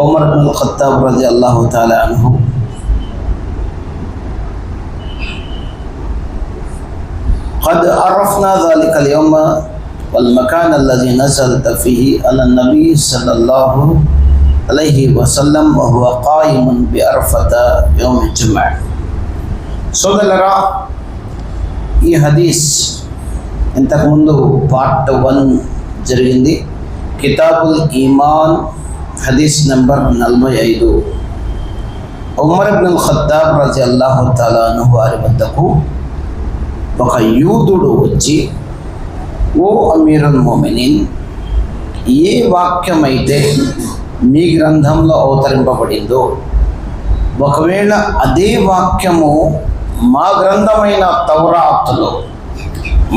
عمر بن الخطاب رضي الله تعالى عنه قد عرفنا ذلك اليوم والمكان الذي نزلت فيه على النبي صلى الله عليه وسلم وهو قائم بعرفة يوم الجمعة సోదరులరా ఈ హదీస్ ఇంతకుముందు part one జరిగింది కితాబుల్ ఈమాన్ హదీస్ నెంబర్ నలభై ఐదు. ఉమర్ అబ్దుల్ ఖత్తాబ్ రజి అల్లాహు తాలాను వారి వద్దకు ఒక యూదుడు వచ్చి ఓ అమీరుల్ మోమినిన్ ఏ వాక్యమైతే మీ గ్రంథంలో అవతరింపబడిందో ఒకవేళ అదే వాక్యము మా గ్రంథమైన తౌరాత్తులో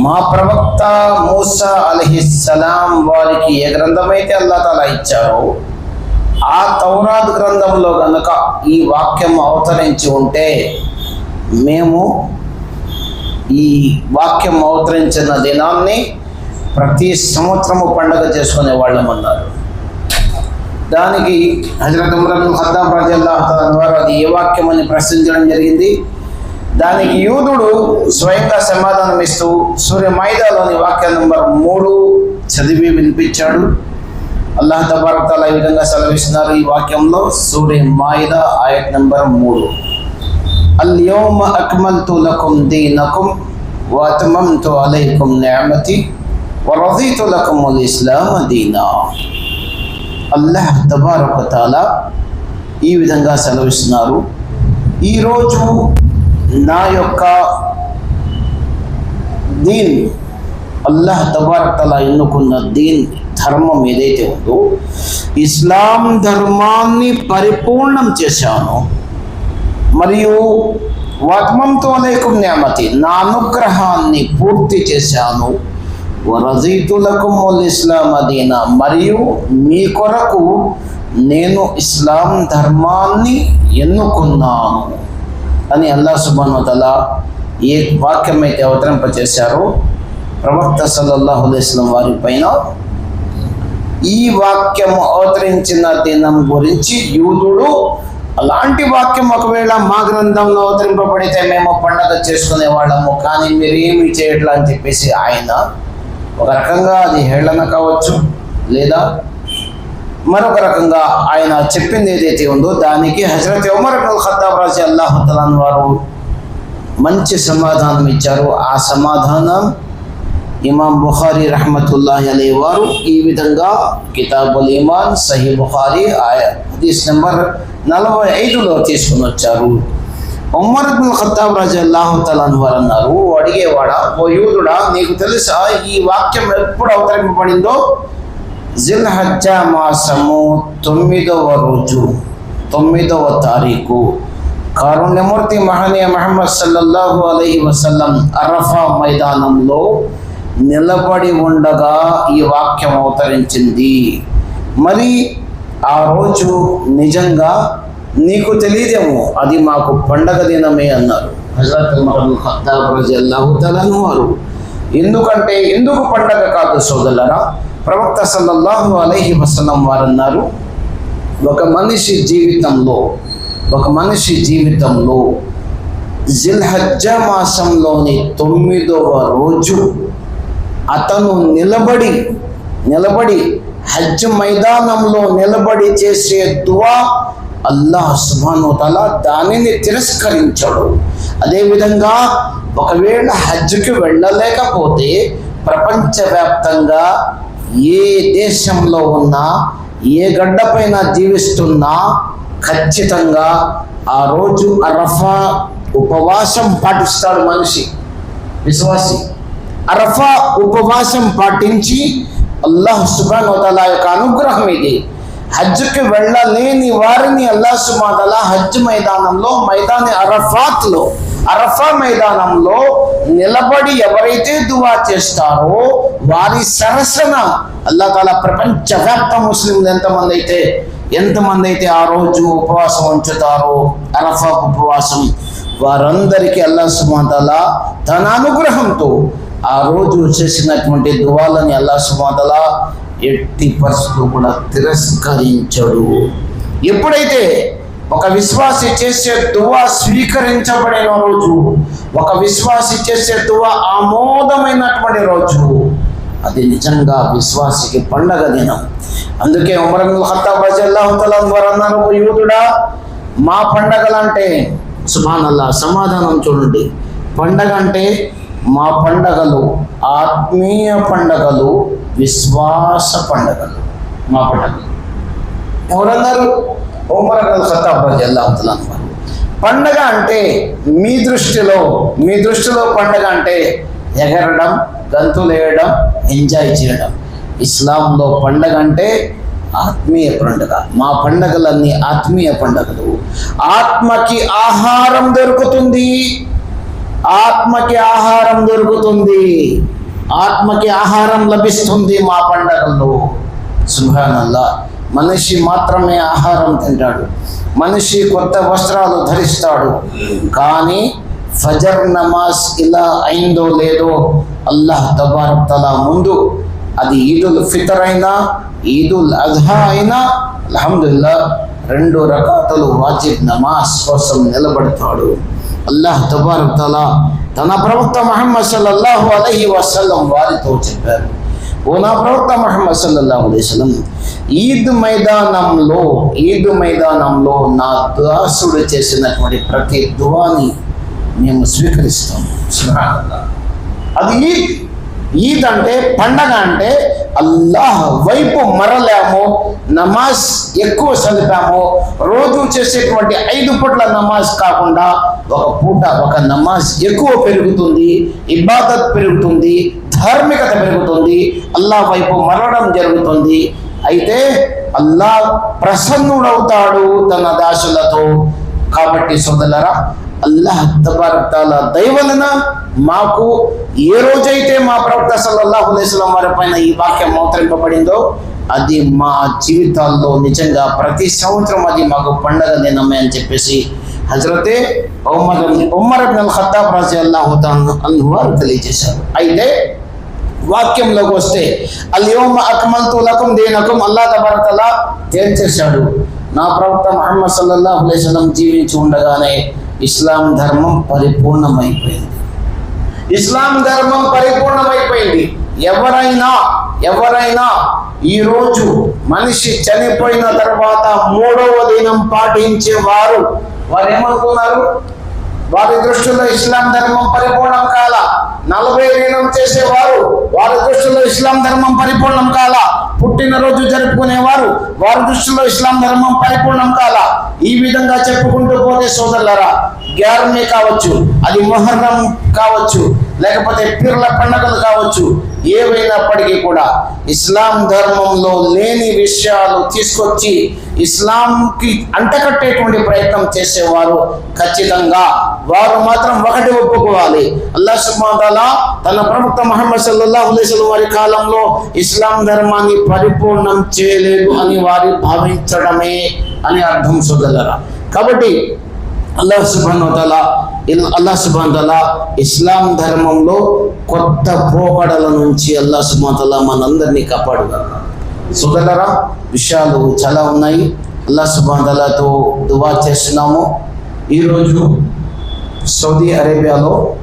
మా ప్రవక్త మూసా అలహిస్సలాం వారికి ఏ గ్రంథమైతే అల్లా తాలా ఇచ్చారో ఆ తౌరాత్ గ్రంథంలో కనుక ఈ వాక్యం అవతరించి ఉంటే మేము ఈ వాక్యం అవతరించిన దినాన్ని ప్రతి సంవత్సరము పండగ చేసుకునే వాళ్ళం అన్నారు. దానికి హజరత్ ఉమ్రన్ ఖద్దాం ప్రజల్లా ద్వారా అది ఏ వాక్యం అని ప్రశ్నించడం జరిగింది. దానికి యూదుడు స్వయంగా సమాధానం ఇస్తూ సూర్య మైదాలోని వాక్య నంబర్ మూడు చదివి వినిపించాడు. అల్లాహ్ తబార్తాల ఈ విధంగా సెలవిస్తున్నారు ఈ వాక్యంలో సూర్య మాయిద ఆయత్ నంబర్ మూడు. అల్యోమ అక్మల్తు లకుం దీనకుం వాతమంతు అలైకుం న్యామతి వరదీతు లకుముల్ ఇస్లాం దీనా. అల్లాహ్ తబారకతాల ఈ విధంగా సెలవిస్తున్నారు. ఈరోజు నా యొక్క దీన్ అల్లాహ్ తబారక్ ఎన్నుకున్న దీన్ ధర్మం ఏదైతే ఉందో ఇస్లాం ధర్మాన్ని పరిపూర్ణం చేశాను. మరియు వత్మంతో లేకుం న్యామతి నా అనుగ్రహాన్ని పూర్తి చేశాను. వరజీతులకు ఇస్లాం అదీనా మరియు మీ కొరకు నేను ఇస్లాం ధర్మాన్ని ఎన్నుకున్నాను అని అల్లా సుబానుతల ఏ వాక్యం అయితే అవతరింపచేశారో ప్రవక్త సల్లల్లాహు అలైస్లం వారి పైన ఈ వాక్యం అవతరించిన దినం గురించి యూదుడు అలాంటి వాక్యం ఒకవేళ మా గ్రంథంలో అవతరింపబడితే మేము పండగ చేసుకునే వాళ్ళము. కానీ మీరేమి చేయట్లా అని చెప్పేసి ఆయన ఒక రకంగా అది హేళన కావచ్చు లేదా మరొక రకంగా ఆయన చెప్పింది ఏదైతే ఉందో దానికి హజరత్ ఉమర్ అబుల్ ఖతాబ్ రాజీ అల్లాహుతలాన్ వారు మంచి సమాధానం ఇచ్చారు. ఆ సమాధానం ఇమాం బుఖారీ రహమతుల్లాహి అలీ వారు ఈ విధంగా కితాబుల్ ఇమాన్ సహీ బుఖారీ ఆయా హదీస్ నెంబర్ నలభై ఐదులో తీసుకుని వచ్చారు. ఉమ్మర్ అబ్దుల్ ఖత్తాబ్ రాజు అల్లాహుతలాన్ వారు అన్నారు అడిగేవాడా ఓ యూదుడా నీకు తెలుసా ఈ వాక్యం ఎప్పుడు అవతరింపబడిందో? జిల్హజ్జా మాసము తొమ్మిదవ రోజు తొమ్మిదవ తారీఖు. కారుణ్యమూర్తి మహనీయ మహమ్మద్ సల్లల్లాహు అలహి వసల్లం అరఫా మైదానంలో నిలబడి ఉండగా ఈ వాక్యం అవతరించింది. మరి ఆ రోజు నిజంగా నీకు తెలియదేమో అది మాకు పండగ దినమే అన్నారు. హజరత్ ఉమర్ వారు ఎందుకంటే ఎందుకు పండగ కాదు సోదరులరా? ప్రవక్త సల్లల్లాహు అలహి వసలం వారు అన్నారు ఒక మనిషి జీవితంలో ఒక మనిషి జీవితంలో జిల్హజ్జ మాసంలోని తొమ్మిదవ రోజు అతను నిలబడి నిలబడి హజ్ మైదానంలో నిలబడి చేసే దువా అల్లాహ్ సుబాను తల దానిని తిరస్కరించాడు. అదేవిధంగా ఒకవేళ హజ్కి వెళ్ళలేకపోతే ప్రపంచవ్యాప్తంగా ఏ దేశంలో ఉన్నా ఏ గడ్డపైన జీవిస్తున్నా ఖచ్చితంగా ఆ రోజు అరఫా ఉపవాసం పాటిస్తాడు మనిషి. విశ్వాసి. అరఫా ఉపవాసం పాటించి అల్లాహ్ సుబానోతల యొక్క అనుగ్రహం ఇది. హజ్కి వెళ్ళలేని వారిని అల్లాహ్ సుబానోతల హజ్ మైదానంలో మైదాని అరఫాత్లో అరఫా మైదానంలో నిలబడి ఎవరైతే దువా చేస్తారో వారి సరసన అల్లా తాల ప్రపంచవ్యాప్త ముస్లింలు ఎంతమంది అయితే ఎంతమంది అయితే ఆ రోజు ఉపవాసం ఉంచుతారో అరఫా ఉపవాసం వారందరికీ అల్లా సుమాతల తన అనుగ్రహంతో ఆ రోజు చేసినటువంటి దువాలని అల్లా సుమాతల ఎట్టి పరిస్థితులు కూడా తిరస్కరించడు. ఎప్పుడైతే ఒక విశ్వాసి చేసే దువా స్వీకరించబడిన రోజు ఒక విశ్వాసి చేసే దువా ఆమోదమైనటువంటి రోజు అది నిజంగా విశ్వాసికి పండగ దినం. అందుకే ఉమర్ ఖత్తాబ్ రజల్లాహు వారు అన్నారు యూదుడా మా పండగలంటే సుమానల్లా సమాధానం చూడండి. పండగ అంటే మా పండగలు ఆత్మీయ పండగలు విశ్వాస పండగలు మా పండగలు. ఎవరన్నారు ఉమర్ అబ్దుల్ ఖత్తాబ్ రజల్లాహు పండగ అంటే మీ దృష్టిలో మీ దృష్టిలో పండగ అంటే ఎగరడం గంతులేయడం ఎంజాయ్ చేయడం. ఇస్లాంలో పండగ అంటే ఆత్మీయ పండుగ. మా పండగలన్నీ ఆత్మీయ పండగలు. ఆత్మకి ఆహారం దొరుకుతుంది. ఆత్మకి ఆహారం దొరుకుతుంది. ఆత్మకి ఆహారం లభిస్తుంది మా పండగల్లో. సుభానల్లా. మనిషి మాత్రమే ఆహారం తింటాడు. మనిషి కొత్త వస్త్రాలు ధరిస్తాడు. కానీ ఫజర్ నమాజ్ ఇలా అయిందో లేదో అల్లాహ్ తబారక్ తలా ముందు అది ఈదుల్ ఫితర్ అయినా ఈదుల్ అజ్హా అయినా అల్హమ్దుల్లా రెండు రకాతలు వాజిబ్ నమాజ్ కోసం నిలబడతాడు. అల్లాహ్ తబారతలా తలా తన ప్రవక్త మహమ్మద్ సల్లల్లాహు అలహి వసల్లం వారితో చెప్పారు. ఓ నా ప్రవక్త మహమ్మద్ సల్లల్లాహు అలైవలం ఈద్ మైదానంలో ఈద్ మైదానంలో నా దాసుడు చేసినటువంటి ప్రతి దువాని మేము స్వీకరిస్తాం. అది ఈద్. ఈద్ అంటే పండగ అంటే అల్లాహ్ వైపు మరలాము నమాజ్ ఎక్కువ చదివాము. రోజు చేసేటువంటి ఐదు పూట్ల నమాజ్ కాకుండా ఒక పూట ఒక నమాజ్ ఎక్కువ పెరుగుతుంది ఇబాదత్ పెరుగుతుంది ధార్మికత పెరుగుతుంది అల్లాహ్ వైపు మరలడం జరుగుతుంది. అయితే అల్లాహ్ ప్రసన్నుడవుతాడు తన దాసులతో. కాబట్టి సోదలరా అల్లాహ్ తబారక్ దయవలన మాకు ఏ రోజైతే మా ప్రవక్త సల్లల్లాహు అలైహి వారి పైన ఈ వాక్యం అవతరింపబడిందో అది మా జీవితాల్లో నిజంగా ప్రతి సంవత్సరం అది మాకు పండగ దినమే అని చెప్పేసి హజరతే ఉమ్మర్ ఉమ్మర్ అబ్న్ ఖత్తాబ్ వారు తెలియజేశారు. అయితే వాక్యంలోకి వస్తే అల్యోమ అక్మల్తు లకుం దేనకం అల్లా తబరతలా తేల్చేశాడు నా ప్రవక్త మహమ్మద్ సల్లల్లాహు అలైహి జీవించి ఉండగానే ఇస్లాం ధర్మం పరిపూర్ణమైపోయింది. ఇస్లాం ధర్మం పరిపూర్ణమైపోయింది. ఎవరైనా ఎవరైనా ఈరోజు మనిషి చనిపోయిన తర్వాత మూడవ దినం పాటించే వారు వారు ఏమనుకున్నారు వారి దృష్టిలో ఇస్లాం ధర్మం పరిపూర్ణం కాల. నలభై లీనం చేసేవారు వారి దృష్టిలో ఇస్లాం ధర్మం పరిపూర్ణం కాల. పుట్టినరోజు జరుపుకునేవారు వారి దృష్టిలో ఇస్లాం ధర్మం పరిపూర్ణం కాల. ఈ విధంగా చెప్పుకుంటూ పోతే సోదరులరా గ్యారమే కావచ్చు అది మొహర్రం కావచ్చు లేకపోతే పీర్ల పండుగలు కావచ్చు ఏవైనప్పటికీ కూడా ఇస్లాం ధర్మంలో లేని విషయాలు తీసుకొచ్చి ఇస్లాంకి అంటకట్టేటువంటి ప్రయత్నం చేసేవారు ఖచ్చితంగా. వారు మాత్రం ఒకటి ఒప్పుకోవాలి. అల్లా సుబ్హానహు తన ప్రవక్త మహమ్మద్ సల్లల్లాహు అలైహి వారి కాలంలో ఇస్లాం ధర్మాన్ని పరిపూర్ణం చేయలేదు అని వారి భావించడమే అని అర్థం సోదరులరా కాబట్టి అల్లాహ్ సుబాన్ అల్లాహ్ సుబాన్ ఇస్లాం ధర్మంలో కొత్త పోకడల నుంచి అల్లాహ్ సుబాన్ మనందరినీ కాపాడుగలరు సోదరులరా విషయాలు చాలా ఉన్నాయి. అల్లాహ్ సుబాన్ దువా చేస్తున్నాము. ఈరోజు సౌదీ అరేబియాలో